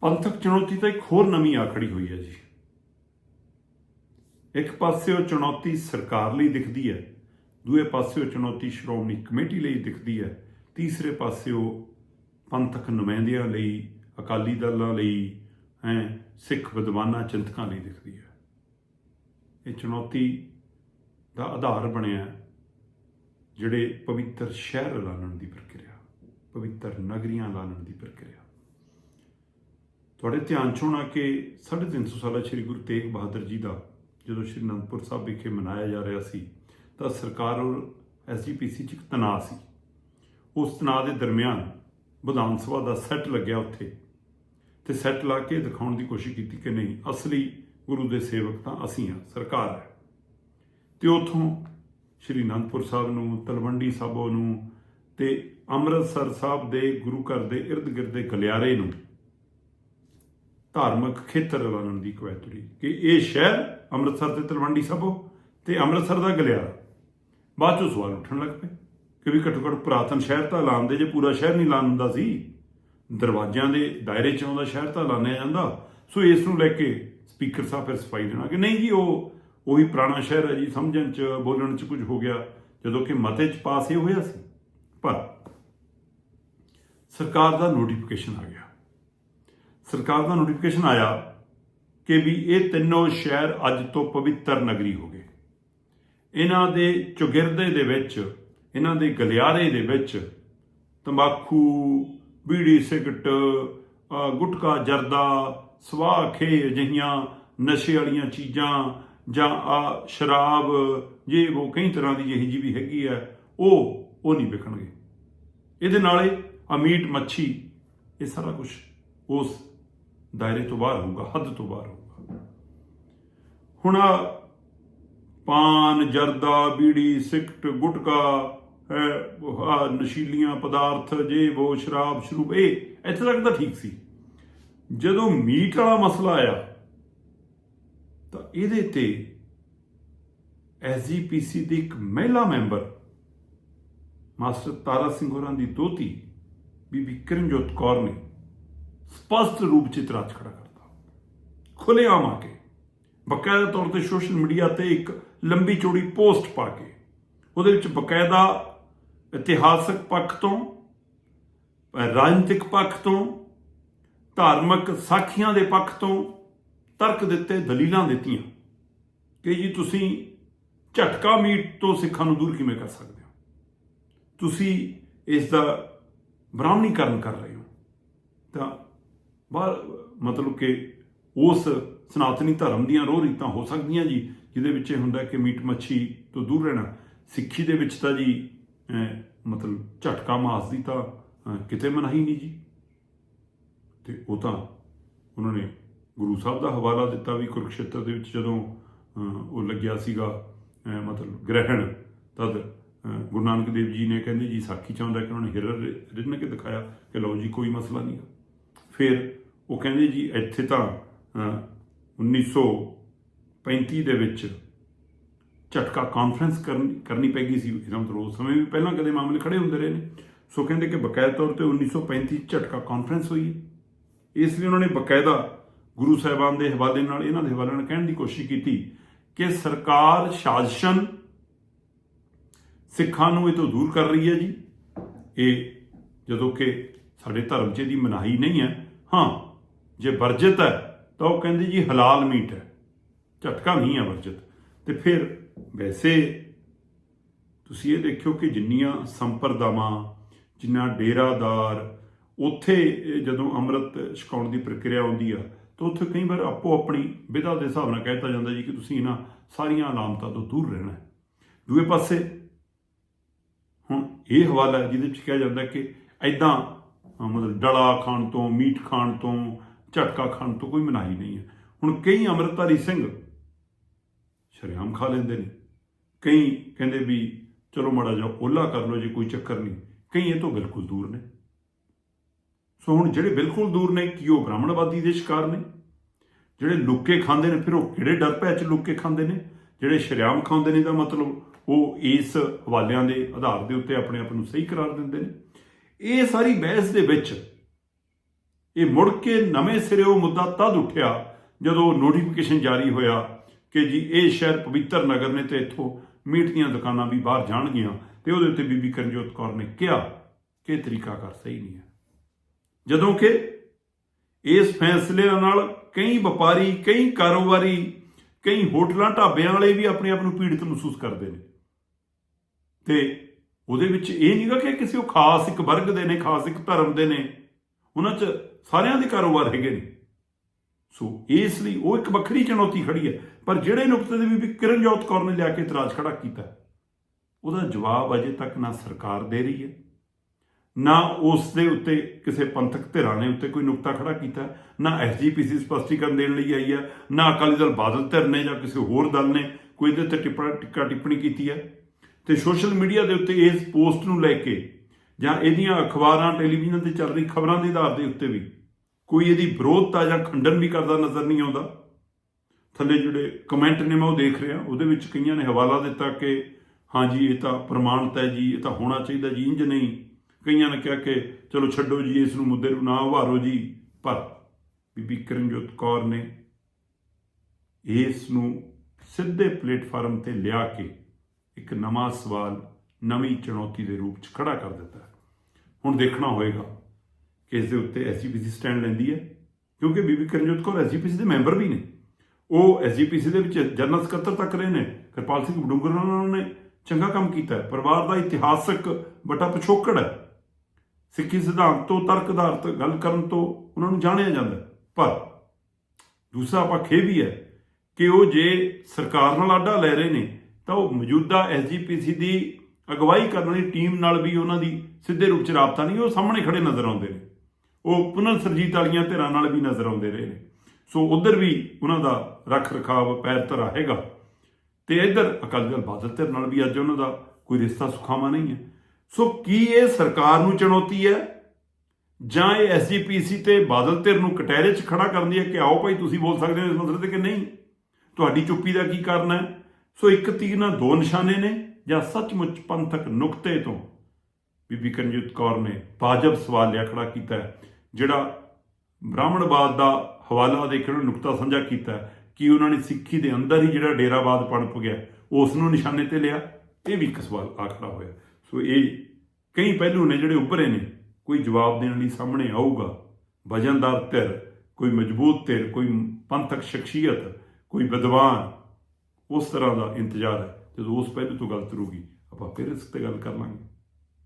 ਪੰਥਕ ਚੁਣੌਤੀ ਤਾਂ ਇੱਕ ਹੋਰ ਨਵੀਂ ਆਖੜੀ ਹੋਈ ਹੈ ਜੀ। ਇੱਕ ਪਾਸੇ ਉਹ ਚੁਣੌਤੀ ਸਰਕਾਰ ਲਈ ਦਿਖਦੀ ਹੈ, ਦੂਏ ਪਾਸੇ ਉਹ ਚੁਣੌਤੀ ਸ਼੍ਰੋਮਣੀ ਕਮੇਟੀ ਲਈ ਦਿਖਦੀ ਹੈ, ਤੀਸਰੇ ਪਾਸੇ ਉਹ ਪੰਥਕ ਨੁਮਾਇੰਦਿਆਂ ਲਈ, ਅਕਾਲੀ ਦਲਾਂ ਲਈ, ਹੈ, ਸਿੱਖ ਵਿਦਵਾਨਾਂ, ਚਿੰਤਕਾਂ ਲਈ ਦਿਖਦੀ ਹੈ। ਇਹ ਚੁਣੌਤੀ ਦਾ ਆਧਾਰ ਬਣਿਆ ਜਿਹੜੇ ਪਵਿੱਤਰ ਸ਼ਹਿਰ ਐਲਾਨਣ ਦੀ ਪ੍ਰਕਿਰਿਆ, ਪਵਿੱਤਰ ਨਗਰੀਆਂ ਐਲਾਨਣ ਦੀ ਪ੍ਰਕਿਰਿਆ। ਤੁਹਾਡੇ ਧਿਆਨ 'ਚ ਹੋਣਾ ਕਿ 350 ਸਾਲਾ ਸ੍ਰੀ ਗੁਰੂ ਤੇਗ ਬਹਾਦਰ ਜੀ ਦਾ ਜਦੋਂ ਸ਼੍ਰੀ ਅਨੰਦਪੁਰ ਸਾਹਿਬ ਵਿਖੇ ਮਨਾਇਆ ਜਾ ਰਿਹਾ ਸੀ, ਤਾਂ ਸਰਕਾਰ ਔਰ ਐਸਜੀਪੀਸੀ 'ਚ ਇੱਕ ਤਣਾਅ ਸੀ। ਉਸ ਤਣਾਅ ਦੇ ਦਰਮਿਆਨ ਵਿਧਾਨ ਸਭਾ ਦਾ ਸੈੱਟ ਲੱਗਿਆ ਉੱਥੇ ਤੇ ਸੈੱਟ ਲਾ ਕੇ ਦਿਖਾਉਣ ਦੀ ਕੋਸ਼ਿਸ਼ ਕੀਤੀ ਕਿ ਨਹੀਂ, ਅਸਲੀ ਗੁਰੂ ਦੇ ਸੇਵਕ ਤਾਂ ਅਸੀਂ ਹਾਂ, ਸਰਕਾਰ ਹੈ। ਤੇ ਉਥੋਂ ਸ਼੍ਰੀ ਅਨੰਦਪੁਰ ਸਾਹਿਬ ਨੂੰ, ਤਲਵੰਡੀ ਸਾਬੋ ਨੂੰ ਤੇ ਅੰਮ੍ਰਿਤਸਰ ਸਾਹਿਬ ਦੇ ਗੁਰੂ ਘਰ ਦੇ ਇਰਦ ਗਿਰਦ ਦੇ ਗਲਿਆਰੇ ਨੂੰ ਧਾਰਮਿਕ ਖੇਤਰ ਐਲਾਨਣ ਦੀ ਕਵਾਇਦ ਤੁਰੀ ਕਿ ਇਹ ਸ਼ਹਿਰ ਅੰਮ੍ਰਿਤਸਰ ਤੇ ਤਲਵੰਡੀ ਸਾਬੋ ਤੇ ਅੰਮ੍ਰਿਤਸਰ ਦਾ ਗਲਿਆਰਾ। ਬਾਅਦ ਚੋਂ ਸਵਾਲ ਉੱਠਣ ਲੱਗ ਪਏ ਕਿ ਵੀ ਘੱਟੋ ਘੱਟ ਪੁਰਾਤਨ ਸ਼ਹਿਰ ਤਾਂ ਐਲਾਨਦੇ ਜੇ ਪੂਰਾ ਸ਼ਹਿਰ ਨਹੀਂ ਐਲਾਨ ਹੁੰਦਾ ਸੀ, ਦਰਵਾਜ਼ਿਆਂ ਦੇ ਦਾਇਰੇ ਚ ਆਉਂਦਾ ਸ਼ਹਿਰ ਤਾਂ ਐਲਾਨਿਆ ਜਾਂਦਾ। ਸੋ ਇਸ ਨੂੰ ਲੈ ਕੇ ਸਪੀਕਰ ਸਾਹਿਬ ਫਿਰ ਸਫ਼ਾਈ ਦੇਣਾ ਕਿ ਨਹੀਂ ਜੀ, ਉਹ, ਉਹੀ ਪੁਰਾਣਾ ਸ਼ਹਿਰ ਹੈ ਜੀ, ਸਮਝਣ ਚ, ਬੋਲਣ ਚ ਕੁਝ ਹੋ ਗਿਆ, ਜਦੋਂ ਕਿ ਮਤੇ ਚ ਪਾਸ ਇਹ ਹੋਇਆ ਸੀ। ਪਰ ਸਰਕਾਰ ਦਾ ਨੋਟੀਫਿਕੇਸ਼ਨ ਆ ਗਿਆ। ਸਰਕਾਰ ਦਾ ਨੋਟੀਫਿਕੇਸ਼ਨ ਆਇਆ ਕਿ ਵੀ ਇਹ ਤਿੰਨੋਂ ਸ਼ਹਿਰ ਅੱਜ ਤੋਂ ਪਵਿੱਤਰ ਨਗਰੀ ਹੋ ਗਏ। ਇਹਨਾਂ ਦੇ ਚੁਗਿਰਦੇ ਦੇ ਵਿੱਚ, ਇਹਨਾਂ ਦੇ ਗਲਿਆਰੇ ਦੇ ਵਿੱਚ ਤੰਬਾਕੂ, ਬੀੜੀ ਸਿਗਰਟ ਗੁਟਕਾ ਜਰਦਾ, ਸਵਾਹ ਖੇ ਅਜਿਹੀਆਂ ਨਸ਼ੇ ਵਾਲੀਆਂ ਚੀਜ਼ਾਂ ਜਾਂ ਆ ਸ਼ਰਾਬ, ਜੇ ਉਹ ਕਈ ਤਰ੍ਹਾਂ ਦੀ ਜਿਹੀ ਜੀ ਵੀ ਹੈਗੀ ਹੈ, ਉਹ ਉਹ ਨਹੀਂ ਵਿਕਣਗੇ ਇਹਦੇ ਨਾਲੇ ਆ ਮੀਟ ਮੱਛੀ, ਇਹ ਸਾਰਾ ਕੁਝ ਉਸ ਦਾਇਰੇ ਤੋਂ ਬਾਹਰ ਹੋਊਗਾ, ਹੱਦ ਤੋਂ ਬਾਹਰ ਹੋਊਗਾ। ਹੁਣ ਆਹ ਪਾਨ, ਜਰਦਾ, ਬੀੜੀ, ਸਿਕਟ, ਗੁਟਕਾ ਨਸ਼ੀਲੀਆਂ ਪਦਾਰਥ ਜੇ ਉਹ ਸ਼ਰਾਬ ਸ਼ਰੂਬ ਇਹ ਇੱਥੇ ਤੱਕ ਤਾਂ ਠੀਕ ਸੀ। ਜਦੋਂ ਮੀਟ ਵਾਲਾ ਮਸਲਾ ਆਇਆ, ਤਾਂ ਇਹਦੇ ਤੇ ਐਸਜੀਪੀਸੀ ਦੀ ਇੱਕ ਮਹਿਲਾ ਮੈਂਬਰ, ਮਾਸਟਰ ਤਾਰਾ ਸਿੰਘ ਹੋਰਾਂ ਦੀ ਦੋਤੀ ਬੀਬੀ ਕਿਰਨਜੋਤ ਕੌਰ ਨੇ ਸਪਸ਼ਟ ਰੂਪ ਚ ਇਤਰਾਜ਼ ਖੜਾ ਕਰਤਾ। ਖੁੱਲ੍ਹੇਆਮ ਆ ਕੇ। ਬਕਾਇਦਾ ਤੌਰ ਤੇ ਸੋਸ਼ਲ ਮੀਡੀਆ ਤੇ ਇੱਕ ਲੰਬੀ ਚੌੜੀ ਪੋਸਟ ਪਾ ਕੇ। ਉਹਦੇ ਵਿੱਚ ਬਕਾਇਦਾ ਇਤਿਹਾਸਕ ਪੱਖ ਤੋਂ, ਰਾਜਨੀਤਿਕ ਪੱਖ ਤੋਂ, ਧਾਰਮਿਕ ਸਾਖੀਆਂ ਦੇ ਪੱਖ ਤੋਂ ਤਰਕ ਦਿੱਤੇ ਦਲੀਲਾਂ ਦਿੱਤੀਆਂ ਕਿ ਜੀ ਤੁਸੀਂ ਝਟਕਾ ਮੀਟ ਤੋਂ ਸਿੱਖਾਂ ਨੂੰ ਦੂਰ ਕਿਵੇਂ ਕਰ ਸਕਦੇ ਹੋ? ਤੁਸੀਂ ਇਸ ਦਾ ਬ੍ਰਾਹਮਣੀਕਰਨ ਕਰ ਰਹੇ ਹੋ। ਤਾਂ ਬਾਹਰ, ਮਤਲਬ ਕਿ ਉਸ ਸਨਾਤਨੀ ਧਰਮ ਦੀਆਂ ਰੋਹ ਰੀਤਾਂ ਹੋ ਸਕਦੀਆਂ ਜੀ, ਜਿਹਦੇ ਵਿੱਚ ਇਹ ਹੁੰਦਾ ਕਿ ਮੀਟ ਮੱਛੀ ਤੋਂ ਦੂਰ ਰਹਿਣਾ। ਸਿੱਖੀ ਦੇ ਵਿੱਚ ਤਾਂ ਜੀ ਮਤਲਬ ਝਟਕਾ ਮਾਸ ਦੀ ਤਾਂ ਕਿਤੇ ਮਨਾਹੀ ਨਹੀਂ ਜੀ। ਤੇ ਉਹ ਤਾਂ ਉਹਨਾਂ ਨੇ ਗੁਰੂ ਸਾਹਿਬ ਦਾ ਹਵਾਲਾ ਦਿੱਤਾ ਵੀ ਕੁਰਕਸ਼ੇਤਰ ਦੇ ਵਿੱਚ ਜਦੋਂ ਉਹ ਲੱਗਿਆ ਸੀਗਾ ਮਤਲਬ ਗ੍ਰਹਿਣ, ਤਦ ਗੁਰੂ ਨਾਨਕ ਦੇਵ ਜੀ ਨੇ ਕਹਿੰਦੇ ਜੀ, ਸਾਖੀ ਚਾਹੁੰਦਾ ਕਿ ਉਹਨਾਂ ਨੇ ਹਿਰਰ ਰਿੰਨ ਕੇ ਦਿਖਾਇਆ ਕਿ ਲਓ ਜੀ, ਕੋਈ ਮਸਲਾ ਨਹੀਂ। ਫਿਰ ਉਹ ਕਹਿੰਦੇ ਜੀ ਇੱਥੇ ਤਾਂ ਅਹ, 1935 ਦੇ ਵਿੱਚ ਝਟਕਾ ਕਾਨਫਰੰਸ ਕਰਨੀ ਪੈ ਗਈ ਸੀ ਇਹਦਾ ਮਤਲਬ ਉਸ ਸਮੇਂ ਵੀ ਪਹਿਲਾਂ ਕਦੇ ਮਾਮਲੇ ਖੜੇ ਹੁੰਦੇ ਰਹੇ ਨੇ। ਸੋ ਕਹਿੰਦੇ ਕਿ ਬਕਾਇਦਾ ਤੌਰ ਤੇ 1935 ਝਟਕਾ ਕਾਨਫਰੰਸ ਹੋਈ ਹੈ। ਇਸ ਲਈ ਉਹਨਾਂ ਨੇ ਬਕਾਇਦਾ ਗੁਰੂ ਸਾਹਿਬਾਨ ਦੇ ਹਵਾਲੇ ਨਾਲ ਇਹਨਾਂ ਦੇ ਹਵਾਲੇ ਨਾਲ ਕਹਿਣ ਦੀ ਕੋਸ਼ਿਸ਼ ਕੀਤੀ ਕਿ ਸਰਕਾਰ ਸਾਜ਼ਿਸ਼ਨ ਸਿੱਖਾਂ ਨੂੰ ਇਹ ਤੋਂ ਦੂਰ ਕਰ ਰਹੀ ਹੈ ਜੀ। ਇਹ ਜਦੋਂ ਕਿ ਸਾਡੇ ਧਰਮ 'ਚ ਇਹਦੀ ਮਨਾਹੀ ਨਹੀਂ ਹੈ। ਹਾਂ ਜੇ ਵਰਜਿਤ ਹੈ, ਤਾਂ ਉਹ ਕਹਿੰਦੇ ਜੀ ਹਲਾਲ ਮੀਟ ਹੈ। ਝਟਕਾ ਨਹੀਂ ਹੈ ਵਰਜਿਤ। ਤੇ ਫਿਰ ਵੈਸੇ ਤੁਸੀਂ ਇਹ ਦੇਖਿਓ ਕਿ ਜਿੰਨੀਆਂ ਸੰਪਰਦਾਵਾਂ, ਜਿੰਨਾ ਡੇਰਾਦਾਰ, ਉੱਥੇ ਜਦੋਂ ਅੰਮ੍ਰਿਤ ਛਕਾਉਣ ਦੀ ਪ੍ਰਕਿਰਿਆ ਆਉਂਦੀ ਆ, ਤਾਂ ਉੱਥੇ ਕਈ ਵਾਰ ਆਪੋ ਆਪਣੀ ਵਿਧਾ ਦੇ ਹਿਸਾਬ ਨਾਲ ਕਹਿਤਾ ਜਾਂਦਾ ਜੀ ਕਿ ਤੁਸੀਂ ਇਹਨਾਂ ਸਾਰੀਆਂ ਅਲਾਮਤਾਂ ਤੋਂ ਦੂਰ ਰਹਿਣਾ ਹੈ। ਦੂਏ ਪਾਸੇ ਹੁਣ ਇਹ ਹਵਾਲਾ ਹੈ ਜਿਹਦੇ ਵਿੱਚ ਕਿਹਾ ਜਾਂਦਾ ਕਿ ਐਦਾਂ ਮਤਲਬ ਡਲਾ ਖਾਣ ਤੋਂ, ਮੀਟ ਖਾਣ ਤੋਂ ਝਟਕਾ ਖਾਣ ਤੋਂ ਕੋਈ ਮਨਾਹੀ ਨਹੀਂ ਹੈ। ਹੁਣ ਕਈ ਅੰਮ੍ਰਿਤਧਾਰੀ ਸਿੰਘ ਸ਼ਰੇਆਮ ਖਾ ਲੈਂਦੇ ਨੇ। ਕਈ ਕਹਿੰਦੇ ਵੀ ਚਲੋ ਮੜਾ ਜਾ ਓਲਾ ਕਰ ਲਓ ਜੇ ਕੋਈ ਚੱਕਰ ਨਹੀਂ। ਕਈ ਇਹ ਤੋਂ ਬਿਲਕੁਲ ਦੂਰ ਨੇ। ਸੋ ਹੁਣ ਜਿਹੜੇ ਬਿਲਕੁਲ ਦੂਰ ਨੇ, ਕੀ ਉਹ ਬ੍ਰਾਹਮਣਵਾਦੀ ਦੇ ਸ਼ਿਕਾਰ ਨੇ? ਜਿਹੜੇ ਲੁੱਕੇ ਖਾਂਦੇ ਨੇ, ਫਿਰ ਉਹ ਕਿਹੜੇ ਡਰ ਭੈ ਚ ਲੁੱਕੇ ਖਾਂਦੇ ਨੇ? ਜਿਹੜੇ ਸ਼ਰਿਆਮ ਖਾਂਦੇ ਨੇ ਦਾ ਮਤਲਬ ਉਹ ਇਸ ਹਵਾਲਿਆਂ ਦੇ ਆਧਾਰ ਦੇ ਉੱਤੇ ਆਪਣੇ ਆਪ ਨੂੰ ਸਹੀ ਕਰਾਰ ਦਿੰਦੇ ਨੇ। ਇਹ ਸਾਰੀ ਬਹਿਸ ਦੇ ਵਿੱਚ ਇਹ ਮੁੜ ਕੇ ਨਵੇਂ ਸਿਰੇ ਉਹ ਮੁੱਦਾ ਤਦ ਉੱਠਿਆ ਜਦੋਂ ਨੋਟੀਫਿਕੇਸ਼ਨ ਜਾਰੀ ਹੋਇਆ ਕਿ ਜੀ ਇਹ ਸ਼ਹਿਰ ਪਵਿੱਤਰ ਨਗਰ ਨੇ ਤੇ ਇੱਥੋਂ ਮੀਟ ਦੀਆਂ ਦੁਕਾਨਾਂ ਵੀ ਬਾਹਰ ਜਾਣਗੀਆਂ ਤੇ ਉਹਦੇ ਉੱਤੇ ਬੀਬੀ ਕਰਨਜੋਤ ਕੌਰ ਨੇ ਕਿਹਾ ਕਿ ਇਹ ਤਰੀਕਾਕਾਰ ਸਹੀ ਨਹੀਂ ਹੈ। ਜਦੋਂ ਕਿ ਇਸ ਫੈਸਲੇ ਨਾਲ ਕਈ ਵਪਾਰੀ, ਕਈ ਕਾਰੋਬਾਰੀ, ਕਈ ਹੋਟਲਾਂ ਢਾਬਿਆਂ ਵਾਲੇ ਵੀ ਆਪਣੇ ਆਪ ਨੂੰ ਪੀੜਤ ਮਹਿਸੂਸ ਕਰਦੇ ਨੇ। ਤੇ ਉਹਦੇ ਵਿੱਚ ਇਹ ਨਹੀਂਗਾ ਕਿ ਕਿਸੇ ਉਹ ਖਾਸ ਇੱਕ ਵਰਗ ਦੇ ਨੇ, ਖਾਸ ਇੱਕ ਧਰਮ ਦੇ ਨੇ ਉਹਨਾਂ 'ਚ ਸਾਰਿਆਂ ਦੇ ਕਾਰੋਬਾਰ ਹੈਗੇ ਨੇ। ਸੋ ਇਸ ਲਈ ਉਹ ਇੱਕ ਵੱਖਰੀ ਚੁਣੌਤੀ ਖੜੀ ਹੈ। ਪਰ ਜਿਹੜੇ ਨੁਕਤੇ ਦੇ ਵੀ ਕਿਰਨਜੋਤ ਕੌਰ ਨੇ ਲਿਆ ਕੇ ਇਤਰਾਜ਼ ਖੜਾ ਕੀਤਾ, ਉਹਦਾ ਜਵਾਬ ਅਜੇ ਤੱਕ ਨਾ ਸਰਕਾਰ ਦੇ ਰਹੀ ਹੈ, ਨਾ ਉਸ ਦੇ ਉੱਤੇ ਕਿਸੇ ਪੰਥਕ ਧਿਰਾਂ ਨੇ ਉੱਤੇ ਕੋਈ ਨੁਕਤਾ ਖੜਾ ਕੀਤਾ, ਨਾ ਐਸਜੀਪੀਸੀ ਸਪਸ਼ਟੀਕਰਨ ਦੇਣ ਲਈ ਆਈ ਹੈ, ਨਾ ਅਕਾਲੀ ਦਲ ਬਾਦਲ ਧਿਰ ਨੇ ਜਾਂ ਕਿਸੇ ਹੋਰ ਦਲ ਨੇ ਕੋਈ ਇਹਦੇ ਉੱਤੇ ਟਿੱਪਣਾ ਟਿੱਕਾ ਟਿੱਪਣੀ ਕੀਤੀ ਹੈ। ਤੇ ਸੋਸ਼ਲ ਮੀਡੀਆ ਦੇ ਉੱਤੇ ਇਸ ਪੋਸਟ ਨੂੰ ਲੈ ਕੇ ਜਾਂ ਇਹਦੀਆਂ ਅਖਬਾਰਾਂ, ਟੈਲੀਵਿਜ਼ਨ ਤੇ ਚੱਲ ਰਹੀ ਖਬਰਾਂ ਦੇ ਆਧਾਰ ਦੇ ਉੱਤੇ ਵੀ ਕੋਈ ਇਹਦੀ ਵਿਰੋਧਤਾ ਜਾਂ ਖੰਡਨ ਵੀ ਕਰਦਾ ਨਜ਼ਰ ਨਹੀਂ ਆਉਂਦਾ। ਥੱਲੇ ਜਿਹੜੇ ਕਮੈਂਟ ਨੇ, ਮੈਂ ਉਹ ਦੇਖ ਰਿਹਾ। ਉਹਦੇ ਵਿੱਚ ਕਈਆਂ ਨੇ ਹਵਾਲਾ ਦਿੱਤਾ ਕਿ ਹਾਂਜੀ ਇਹ ਤਾਂ ਪ੍ਰਮਾਣਿਤ ਹੈ ਜੀ, ਇਹ ਤਾਂ ਹੋਣਾ ਚਾਹੀਦਾ ਜੀ ਇੰਜ ਨਹੀਂ। ਕਈਆਂ ਨੇ ਕਿਹਾ ਕਿ ਚਲੋ ਛੱਡੋ ਜੀ, ਇਸ ਨੂੰ ਮੁੱਦੇ ਨੂੰ ਨਾ ਉਭਾਰੋ ਜੀ। ਪਰ ਬੀਬੀ ਕਰਨਜੋਤ ਕੌਰ ਨੇ ਇਸ ਨੂੰ ਸਿੱਧੇ ਪਲੇਟਫਾਰਮ ਤੇ ਲਿਆ ਕੇ ਇੱਕ ਨਵਾਂ ਸਵਾਲ ਨਵੀਂ ਚੁਣੌਤੀ ਦੇ ਰੂਪ 'ਚ ਖੜਾ ਕਰ ਦਿੱਤਾ। ਹੁਣ ਦੇਖਣਾ ਹੋਏਗਾ ਕਿ ਇਸ ਦੇ ਉੱਤੇ ਐਸਜੀਪੀਸੀ ਸਟੈਂਡ ਲੈਂਦੀ ਹੈ, ਕਿਉਂਕਿ ਬੀਬੀ ਕਰਨਜੋਤ ਕੌਰ ਐਸਜੀਪੀਸੀ ਦੇ ਮੈਂਬਰ ਵੀ ਨੇ। ਉਹ ਐਸਜੀਪੀਸੀ ਦੇ ਵਿੱਚ ਜਨਰਲ ਸਕੱਤਰ ਤੱਕ ਰਹੇ ਨੇ, ਕਿਰਪਾਲ ਸਿੰਘ ਬਡੂੰਗਰ ਨਾਲ ਉਹਨਾਂ ਨੇ ਚੰਗਾ ਕੰਮ ਕੀਤਾ ਹੈ। ਪਰਿਵਾਰ ਦਾ ਇਤਿਹਾਸਕ ਬਟਾ ਪਿਛੋਕੜ ਹੈ। ਸਿੱਖੀ ਸਿਧਾਂਤ ਤੋਂ ਤਰਕ ਆਧਾਰਿਤ ਗੱਲ ਕਰਨ ਤੋਂ ਉਹਨਾਂ ਨੂੰ ਜਾਣਿਆ ਜਾਂਦਾ ਪਰ ਦੂਸਰਾ ਪੱਖ ਇਹ ਵੀ ਹੈ ਕਿ ਉਹ ਜੇ ਸਰਕਾਰ ਨਾਲ ਆਡਾ ਲੈ ਰਹੇ ਨੇ, ਤਾਂ ਉਹ ਮੌਜੂਦਾ ਐਸਜੀਪੀਸੀ ਦੀ ਅਗਵਾਈ ਕਰਨ ਵਾਲੀ ਟੀਮ ਨਾਲ ਵੀ ਉਹਨਾਂ ਦੀ ਸਿੱਧੇ ਰੂਪ 'ਚ ਰਾਬਤਾ ਨਹੀਂ, ਉਹ ਸਾਹਮਣੇ ਖੜੇ ਨਜ਼ਰ ਆਉਂਦੇ ਨੇ। ਉਹ ਪੁਨਰ ਸਰਜੀਤ ਵਾਲੀਆਂ ਧਿਰਾਂ ਨਾਲ ਵੀ ਨਜ਼ਰ ਆਉਂਦੇ ਰਹੇ ਨੇ। ਸੋ ਉਧਰ ਵੀ ਉਹਨਾਂ ਦਾ ਰੱਖ ਰਖਾਵ ਪੈਰ ਧਰਾ ਹੈਗਾ। ਤੇ ਇੱਧਰ ਅਕਾਲੀ ਦਲ ਬਾਦਲ ਧਿਰ ਨਾਲ ਵੀ ਅੱਜ ਉਹਨਾਂ ਦਾ ਕੋਈ ਰਿਸ਼ਤਾ ਸੁਖਾਵਾਂ ਨਹੀਂ ਹੈ। ਸੋ ਕੀ ਇਹ ਸਰਕਾਰ ਨੂੰ ਚੁਣੌਤੀ ਹੈ? ਜਾਂ ਇਹ ਐਸਜੀਪੀਸੀ ਤੇ ਬਾਦਲ ਧਿਰ ਨੂੰ ਕਟਹਿਰੇ 'ਚ ਖੜਾ ਕਰਨ ਦੀ ਹੈ ਕਿ ਆਓ ਭਾਈ ਤੁਸੀਂ ਬੋਲ ਸਕਦੇ ਹੋ ਇਸ ਮਸਲੇ ਤੇ ਕਿ ਨਹੀਂ? ਤੁਹਾਡੀ ਚੁੱਪੀ ਦਾ ਕੀ ਕਾਰਨ ਹੈ? ਸੋ ਇੱਕ ਤੀਰ ਨਾਲ ਦੋ ਨਿਸ਼ਾਨੇ ਨੇ। ਜਾਂ ਸੱਚਮੁੱਚ ਪੰਥਕ ਨੁਕਤੇ ਤੋਂ ਬੀਬੀ ਕਰਨਜੀਤ ਕੌਰ ਨੇ ਵਾਜਬ ਸਵਾਲ ਲਿਆ ਖੜਾ ਕੀਤਾ ਜਿਹੜਾ ਬ੍ਰਾਹਮਣਵਾਦ ਦਾ ਹਵਾਲਾ ਦੇ ਕੇ ਨੁਕਤਾ ਸਾਂਝਾ ਕੀਤਾ ਕਿ ਉਹਨਾਂ ਨੇ ਸਿੱਖੀ ਦੇ ਅੰਦਰ ਹੀ ਜਿਹੜਾ ਡੇਰਾਵਾਦ ਪਣਪ ਗਿਆ ਉਸ ਨੂੰ ਨਿਸ਼ਾਨੇ ਤੇ ਲਿਆ। ਇਹ ਵੀ ਇੱਕ ਸਵਾਲ ਆਖੜਾ ਹੋਇਆ। ਸੋ ਇਹ ਕਈ ਪਹਿਲੂ ਨੇ ਜਿਹੜੇ ਉੱਭਰੇ ਨੇ, ਕੋਈ ਜਵਾਬ ਦੇਣ ਲਈ ਸਾਹਮਣੇ ਆਊਗਾ। ਵਜਨਦਾਰ ਧਿਰ, ਕੋਈ ਮਜ਼ਬੂਤ ਧਿਰ, ਕੋਈ ਪੰਥਕ ਸ਼ਖਸੀਅਤ, ਕੋਈ ਵਿਦਵਾਨ, ਉਸ ਤਰ੍ਹਾਂ ਦਾ ਇੰਤਜ਼ਾਰ ਹੈ। ਜਦੋਂ ਉਸ ਪਹਿਲੂ ਤੋਂ ਗੱਲ ਤੁਰੂਗੀ ਆਪਾਂ ਫਿਰ ਇਸ ਤੇ ਗੱਲ ਕਰ ਲਾਂਗੇ।